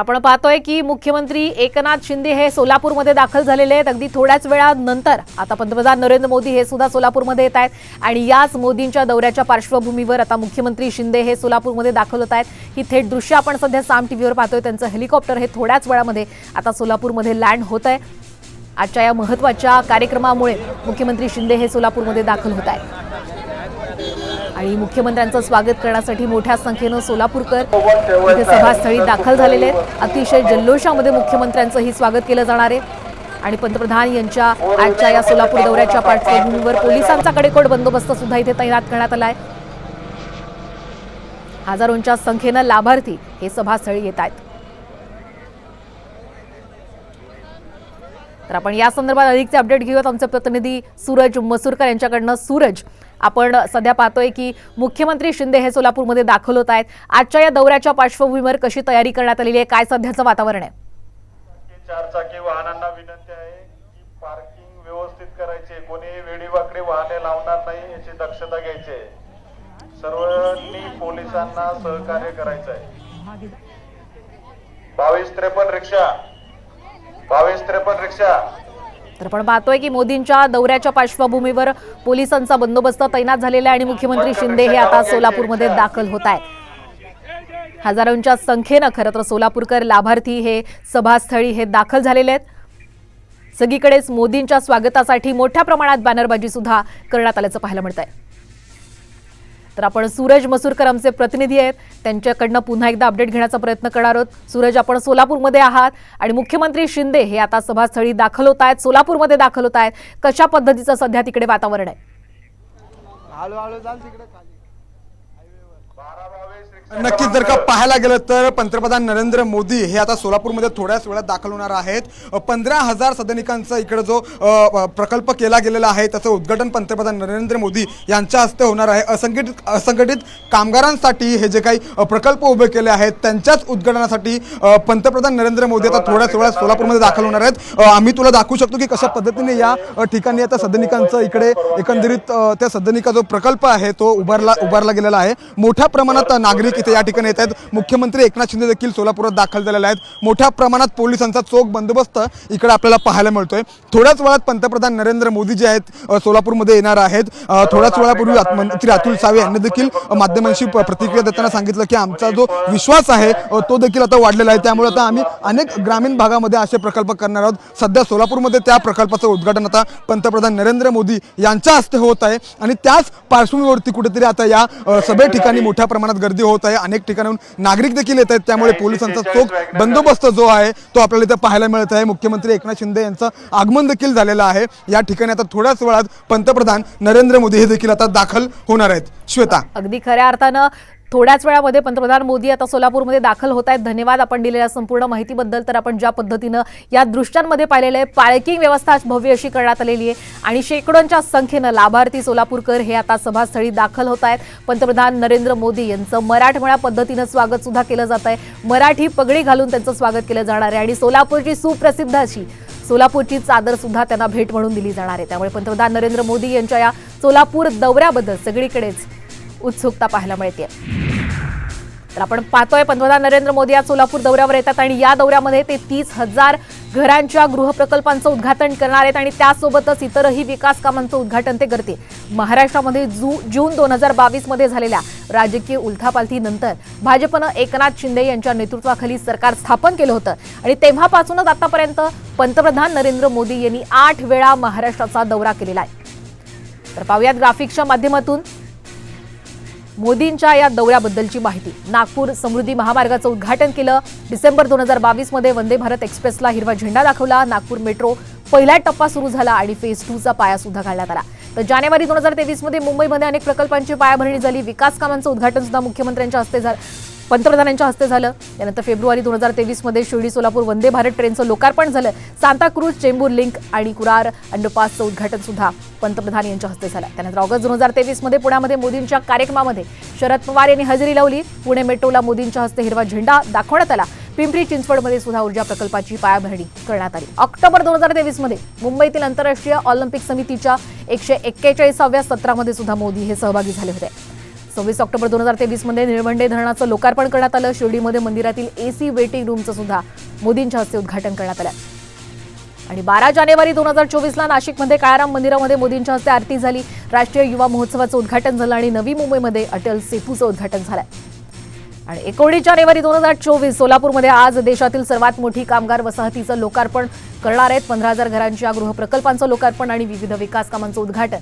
आपण पाहतोय की मुख्यमंत्री एकनाथ शिंदे हे सोलापूरमध्ये दाखल झालेले आहेत. अगदी थोड्याच वेळानंतर आता पंतप्रधान नरेंद्र मोदी हे सुद्धा सोलापूरमध्ये येत आहेत. आणि याच मोदींच्या दौऱ्याच्या पार्श्वभूमीवर आता मुख्यमंत्री शिंदे हे सोलापूरमध्ये दाखल होत आहेत. ही थेट दृश्य आपण सध्या साम टीव्हीवर पाहतोय. त्यांचं हेलिकॉप्टर हे थोड्याच वेळामध्ये आता सोलापूरमध्ये लँड होत आहे. आजच्या या महत्त्वाच्या कार्यक्रमामुळे मुख्यमंत्री शिंदे हे सोलापूरमध्ये दाखल होत आहेत. आणि मुख्यमंत्र्यांचं स्वागत करण्यासाठी मोठ्या संख्येनं सोलापूरकर इथे सभास्थळी दाखल झालेले आहेत. अतिशय जल्लोषामध्ये मुख्यमंत्र्यांचंही स्वागत केलं जाणार आहे. आणि पंतप्रधान यांच्या आजच्या या सोलापूर दौऱ्याच्या पार्श्वभूमीवर पोलिसांचा कडेकोट बंदोबस्त सुद्धा इथे तैनात करण्यात आला आहे. हजारोंच्या संख्येनं लाभार्थी हे सभास्थळी येत आहेत. तर आपण या संदर्भात अधिकचे अपडेट घेऊयात. आमचे प्रतिनिधी सूरज मसूरकर यांच्याकडनं. सूरज आपण सध्या पाहतोय की मुख्यमंत्री शिंदे हे सोलापूरमध्ये दाखल होत आहेत. आजच्या या दौऱ्याच्या पार्श्वभूमीवर कशी तयारी करण्यात आलेली आहे? काय सध्याचं वातावरण आहे? चारचाकी वाहनांना विनंती आहे की पार्किंग व्यवस्थित करायचे कोणी वेडीवाकडे वाहने लावणार नाही याची दक्षता घ्यायची आहे. सर्वांनी पोलिसांना सहकार्य करायचं आहे. बावीस त्रेपन्न रिक्षा बावीस त्रेपन्न रिक्षा. तर आपण पाहतोय की मोदींच्या दौऱ्याच्या पार्श्वभूमीवर पोलिसांचा बंदोबस्त तैनात झालेला आहे आणि मुख्यमंत्री शिंदे हे आता सोलापूरमध्ये दाखल होत आहेत. हजारोंच्या संख्येनं खरं तर सोलापूरकर लाभार्थी हे सभास्थळी हे दाखल झालेले आहेत. सगळीकडेच मोदींच्या स्वागतासाठी मोठ्या प्रमाणात बॅनरबाजी सुद्धा करण्यात आल्याचं पाहायला मिळत आहे तर आपण सूरज मसूरकर आमचे प्रतिनिधी आहेत. त्यांच्याकडनं पुन्हा एकदा अपडेट घेण्याचा प्रयत्न करणार आहोत. सूरज आपण सोलापूरमध्ये आहात आणि मुख्यमंत्री शिंदे हे आता सभास्थळी दाखल होत आहेत. सोलापूरमध्ये दाखल होत आहेत. कशा पद्धतीचं सध्या तिकडे वातावरण आहे? नक्कीच जर का पाहायला गेलं तर पंतप्रधान नरेंद्र मोदी हे आता सोलापूरमध्ये थोड्याच वेळात दाखल होणार आहेत. पंधरा हजार सदनिकांचा इकडे जो प्रकल्प केला गेलेला आहे त्याचं उद्घाटन पंतप्रधान नरेंद्र मोदी यांच्या हस्ते होणार आहे. असंघटित असंघटित कामगारांसाठी हे जे काही प्रकल्प उभे केले आहेत त्यांच्याच उद्घाटनासाठी पंतप्रधान नरेंद्र मोदी आता थोड्याच वेळात सोलापूरमध्ये दाखल होणार आहेत. आम्ही तुला दाखवू शकतो की कशा पद्धतीने या ठिकाणी आता सदनिकांचं इकडे एकंदरीत त्या सदनिका जो प्रकल्प आहे तो उभारला उभारला गेलेला आहे. मोठ्या प्रमाणात नागरिक इथे या ठिकाणी येत आहेत. मुख्यमंत्री एकनाथ शिंदे देखील सोलापुरात दाखल झालेले आहेत. मोठ्या प्रमाणात पोलिसांचा चोख बंदोबस्त इकडे आपल्याला पाहायला मिळतोय. थोड्याच वेळात पंतप्रधान नरेंद्र मोदी जे आहेत सोलापूरमध्ये येणार आहेत. थोड्याच वेळापूर्वी मंत्री अतुल सावे यांनी देखील माध्यमांशी प्रतिक्रिया देताना सांगितलं की आमचा जो विश्वास आहे तो देखील आता वाढलेला आहे. त्यामुळे आता आम्ही अनेक ग्रामीण भागामध्ये असे प्रकल्प करणार आहोत. सध्या सोलापूरमध्ये त्या प्रकल्पाचं उद्घाटन आता पंतप्रधान नरेंद्र मोदी यांच्या हस्ते होत आहे. आणि त्याच पार्श्वभूमीवरती कुठेतरी आता या सगळ्या ठिकाणी मोठ्या प्रमाणात गर्दी होत आहे. अनेक ठिकाणाहून नागरिक देखील येत आहेत. त्यामुळे पोलिसांचा चोख बंदोबस्त जो आहे तो आपल्याला इथे पाहायला मिळत आहे. मुख्यमंत्री एकनाथ शिंदे यांचं आगमन देखील झालेलं आहे. या ठिकाणी आता थोड्याच वेळात पंतप्रधान नरेंद्र मोदी हे देखील आता दाखल होणार आहेत. श्वेता. अगदी खऱ्या अर्थानं थोड्याच वेळामध्ये पंतप्रधान मोदी आता सोलापूरमध्ये दाखल होत आहेत. धन्यवाद आपण दिलेल्या संपूर्ण माहितीबद्दल. तर आपण ज्या पद्धतीनं या दृश्यांमध्ये पाहिलेलं आहे पार्किंग व्यवस्था भव्य अशी करण्यात आलेली आहे आणि शेकडोंच्या संख्येनं लाभार्थी सोलापूरकर हे आता सभास्थळी दाखल होत आहेत. पंतप्रधान नरेंद्र मोदी यांचं मराठमोळ्या पद्धतीनं स्वागत सुद्धा केलं जात आहे. मराठी पगडी घालून त्यांचं स्वागत केलं जाणार आहे आणि सोलापूरची सुप्रसिद्ध अशी सोलापूरची चादर सुद्धा त्यांना भेट म्हणून दिली जाणार आहे. त्यामुळे पंतप्रधान नरेंद्र मोदी यांच्या या सोलापूर दौऱ्याबद्दल सगळीकडेच उत्सुकता पाहायला मिळते. तर आपण पाहतोय पंतप्रधान नरेंद्र मोदी आज सोलापूर दौऱ्यावर येतात आणि या दौऱ्यामध्ये ते तीस हजार घरांच्या गृहप्रकल्पांचं उद्घाटन करणार आहेत आणि त्यासोबतच इतरही विकास कामांचं उद्घाटन ते करतील. महाराष्ट्रामध्ये जू जून दोन हजार बावीसमध्ये झालेल्या राजकीय उलथापालथीनंतर भाजपनं एकनाथ शिंदे यांच्या नेतृत्वाखाली सरकार स्थापन केलं होतं. आणि तेव्हापासूनच आतापर्यंत पंतप्रधान नरेंद्र मोदी यांनी आठ वेळा महाराष्ट्राचा दौरा केलेला आहे. तर पाहूयात ग्राफिक्सच्या माध्यमातून मोदींच्या या दौऱ्याबद्दलची माहिती. नागपूर समृद्धी महामार्गाचं उद्घाटन केलं. डिसेंबर दोन हजार बावीसमध्ये वंदे भारत एक्सप्रेसला हिरवा झेंडा दाखवला. नागपूर मेट्रो पहिला टप्पा सुरू झाला आणि फेज टूचा पाया सुद्धा घालण्यात आला. तर जानेवारी दोन हजार तेवीसमध्ये मुंबईमध्ये अनेक प्रकल्पांची पायाभरणी झाली. विकास कामांचं उद्घाटन सुद्धा मुख्यमंत्र्यांच्या हस्ते झालं. पंतप्रधानांच्या हस्ते झालं. त्यानंतर फेब्रुवारी दोन हजार तेवीसमध्ये शिर्डी सोलापूर वंदे भारत ट्रेनचं लोकार्पण झालं. सांताक्रूज चेंबूर लिंक आणि कुरार अंडरपासचं उद्घाटन सुद्धा पंतप्रधान यांच्या हस्ते झालं. त्यानंतर ऑगस्ट दोन हजार तेवीसमध्ये पुण्यामध्ये मोदींच्या कार्यक्रमामध्ये शरद पवार यांनी हजेरी लावली. पुणे मेट्रोला मोदींच्या हस्ते हिरवा झेंडा दाखवण्यात आला. पिंपरी चिंचवडमध्ये सुद्धा ऊर्जा प्रकल्पाची पायाभरणी करण्यात आली. ऑक्टोबर दोन हजार तेवीसमध्ये मुंबईतील आंतरराष्ट्रीय ऑलिम्पिक समितीच्या एकशे एक्केचाळीसाव्या सत्रामध्ये सुद्धा मोदी हे सहभागी झाले होते. सव्वीस ऑक्टोबर दोन हजार तेवीसमध्ये निळवंडे धरणाचं लोकार्पण करण्यात आलं. शिर्डीमध्ये मंदिरातील एसी वेटिंग रूमचं सुद्धा मोदींच्या हस्ते उद्घाटन करण्यात आलं. आणि बारा जानेवारी दोन हजार चोवीसला नाशिकमध्ये काळाराम मंदिरामध्ये मोदींच्या हस्ते आरती झाली. राष्ट्रीय युवा महोत्सवाचं उद्घाटन झालं आणि नवी मुंबईमध्ये अटल सेतूचं उद्घाटन झालं. आणि एकोणीस जानेवारी दोन हजार चोवीस सोलापूरमध्ये आज देशातील सर्वात मोठी कामगार वसाहतीचं लोकार्पण करणार आहेत. पंधरा हजार घरांच्या गृहप्रकल्पांचं लोकार्पण आणि विविध विकास कामांचं उद्घाटन.